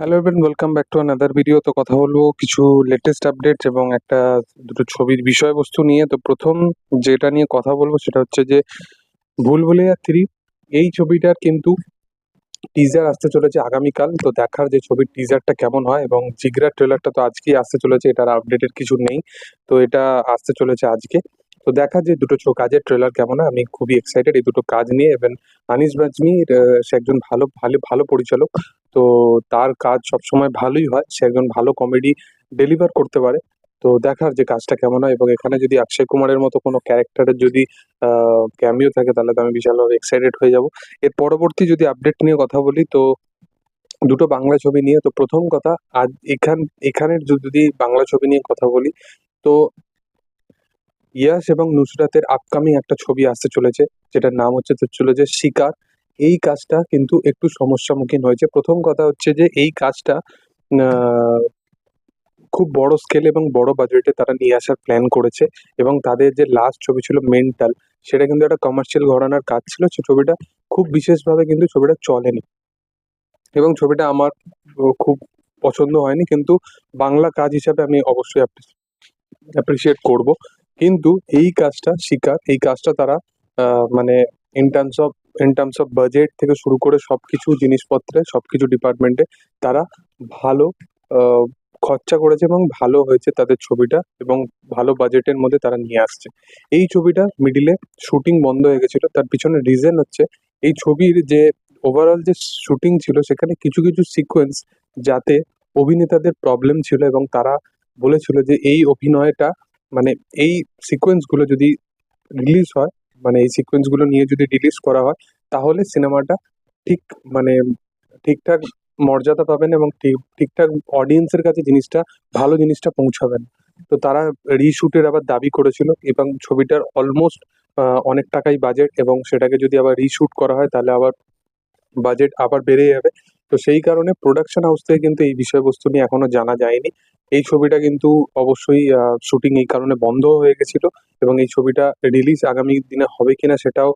Hello everyone welcome back to another video তো কথা বলব কিছু লেটেস্ট আপডেট এবং একটা দুটো ছবির বিষয়বস্তু নিয়ে। তো প্রথম যেটা নিয়ে কথা বলব সেটা হচ্ছে যে ভুলভুলিয়া থ্রি, এই ছবিটার কিন্তু টিজার আসতে চলেছে আগামীকাল। তো দেখার যে ছবির টিজারটা কেমন হয় এবং জিগরার ট্রেলারটা তো আজকেই আসতে চলেছে, এটার আপডেটের কিছু নেই। তো এটা আসতে চলেছে আজকে। তো দেখা যে দুটো ছো কাজের ট্রেলার কেমন আমি খুবই এক্সাইটেড এই দুটো কাজ নিয়ে। এবং আনিস বাজমি সে একজন ভালো ভালো ভালো পরিচালক। তো তার কাজ সবসময় ভালোই হয়। সে একজন ভালো কমেডি ডেলিভার করতে পারে। তো দেখার যে কাজটা কেমন হয় এবং এখানে যদি অক্ষয় কুমারের মতো কোনো ক্যারেক্টারের যদি ক্যামিও থাকে, তাহলে তো আমি বিশালভাবে এক্সাইটেড হয়ে যাব। এর পরবর্তী যদি আপডেট নিয়ে কথা বলি, তো দুটো বাংলা ছবি নিয়ে। তো প্রথম কথা, আজ এখান, এখানের যদি বাংলা ছবি নিয়ে কথা বলি, তো ইয়াশ এবং নুসরাতের আপকামিং একটা ছবি আসতে চলেছে, যেটার নাম হচ্ছে চলেছে শিকার। এই কাজটা কিন্তু একটু সমস্যামুখীন হয়েছে। প্রথম কথা হচ্ছে যে এই কাজটা খুব বড় স্কেল এবং বড় বাজেটে তারা নিয়ে আসার প্ল্যান করেছে এবং তাদের যে লাস্ট ছবি ছিল মেন্টাল সেটা কিন্তু একটা কমার্শিয়াল ঘরানার কাজ ছিল। সে ছবিটা খুব বিশেষভাবে কিন্তু ছবিটা চলেনি এবং ছবিটা আমার খুব পছন্দ হয়নি। কিন্তু বাংলা কাজ হিসাবে আমি অবশ্যই অ্যাপ্রিসিয়েট করব। কিন্তু এই কাজটা শিকার, এই কাজটা তারা মানে in terms of in terms of budget থেকে শুরু করে সব কিছু জিনিসপত্রে সব কিছু ডিপার্টমেন্টে তারা ভালো খরচা করেছে এবং ভালো হয়েছে তাদের ছবিটা এবং ভালো বাজেটের মধ্যে তারা নিয়ে আসছে। এই ছবিটা মিডিলে শুটিং বন্ধ হয়ে গেছিল। তার পিছনে রিজন হচ্ছে, এই ছবির যে ওভারঅল যে শুটিং ছিল সেখানে কিছু কিছু সিকোয়েন্স যাতে অভিনেতাদের প্রবলেম ছিল এবং তারা বলেছিল যে এই অভিনয়টা মানে এই সিকোয়েন্সগুলো যদি রিলিজ হয় মানে এই সিকোয়েন্সগুলো নিয়ে যদি রিলিজ করা হয়, তাহলে সিনেমাটা ঠিক মানে ঠিকঠাক মর্যাদা পাবেন এবং ঠিক- ঠিকঠাক অডিয়েন্সের কাছে জিনিসটা, ভালো জিনিসটা পৌঁছাবেন। তো তারা রিশুটের আবার দাবি করেছিল এবং ছবিটার অলমোস্ট অনেক টাকাই বাজেট এবং সেটাকে যদি আবার রিশুট করা হয়, তাহলে আবার বাজেট আবার বেড়ে যাবে। তো সেই কারণে প্রোডাকশন হাউস থেকে কিন্তু এই বিষয়বস্তু নিয়ে এখনও জানা যায়নি। এই ছবিটা কিন্তু অবশ্যই শুটিং এই কারণে বন্ধ হয়ে গেছিল এবং এই ছবিটা রিলিজ আগামী দিনে হবে কিনা সেটাও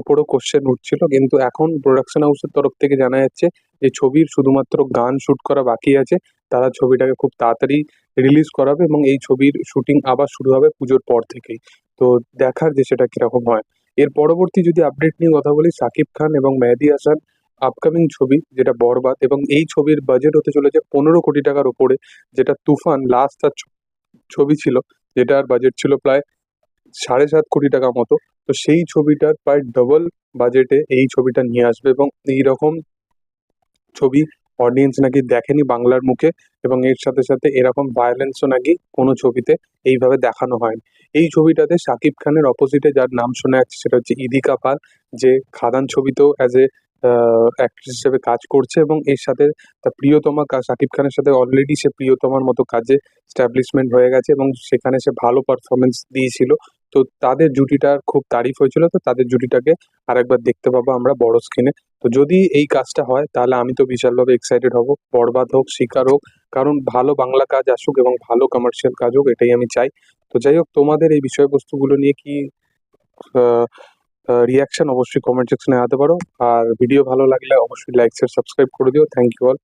ওপরও কোশ্চেন উঠছিল। কিন্তু এখন প্রোডাকশন হাউসের তরফ থেকে জানা যাচ্ছে যে ছবির শুধুমাত্র গান শুট করা বাকি আছে। তারা ছবিটাকে খুব তাড়াতাড়ি রিলিজ করাবে এবং এই ছবির শুটিং আবার শুরু হবে পুজোর পর থেকেই। তো দেখার যে সেটা কীরকম হয়। এর পরবর্তী যদি আপডেট নিয়ে কথা বলি, সাকিব খান এবং মেহেদি হাসান আপকামিং ছবি, যেটা বরবাদ, এবং এই ছবির বাজেট হতে চলেছে পনেরো কোটি টাকার ওপরে যেটা তুফান লাস্ট তার ছবি ছিল যেটার বাজেট ছিল প্রায় সাড়ে সাত কোটি টাকা মতো। তো সেই ছবিটার প্রায় ডবল বাজেটে এই ছবিটা নিয়ে আসবে, এবং এই রকম ছবি অডিয়েন্স নাকি দেখেনি বাংলার মুখে, এবং এর সাথে সাথে এরকম ভায়োলেন্সও নাকি কোনো ছবিতে এইভাবে দেখানো হয়নি। এই ছবিটাতে শাকিব খানের অপোজিটে যার নাম শোনা যাচ্ছে সেটা হচ্ছে ইদিকা পাল, যে খাদান ছবিতেও অ্যাজ এ অ্যাক্ট্রেস হিসেবে কাজ করছে এবং এর সাথে তার প্রিয়তমা শাকিব খানের সাথে অলরেডি সে প্রিয়তমার মতো কাজে স্ট্যাবলিশমেন্ট হয়ে গেছে এবং সেখানে সে ভালো পারফরমেন্স দিয়েছিল। তো তাদের জুটিটার খুব তারিফ হয়েছিল। তো তাদের জুটিটাকে আরেকবার দেখতে পাবো আমরা বড় স্ক্রিনে তো যদি এই কাজটা হয়, তাহলে আমি তো বিশালভাবে এক্সাইটেড হব। বরবাদ হোক, শিকার হোক, কারণ ভালো বাংলা কাজ আসুক এবং ভালো কমার্শিয়াল কাজ হোক, এটাই আমি চাই। তো যাই হোক, তোমাদের এই বিষয়বস্তুগুলো নিয়ে কি রিয়াকশন অবশ্যই কমেন্ট সেকশনে আনতে পারো। আর ভিডিও ভালো লাগলে অবশ্যই লাইক শেয়ার সাবস্ক্রাইব করে দিও। Thank you all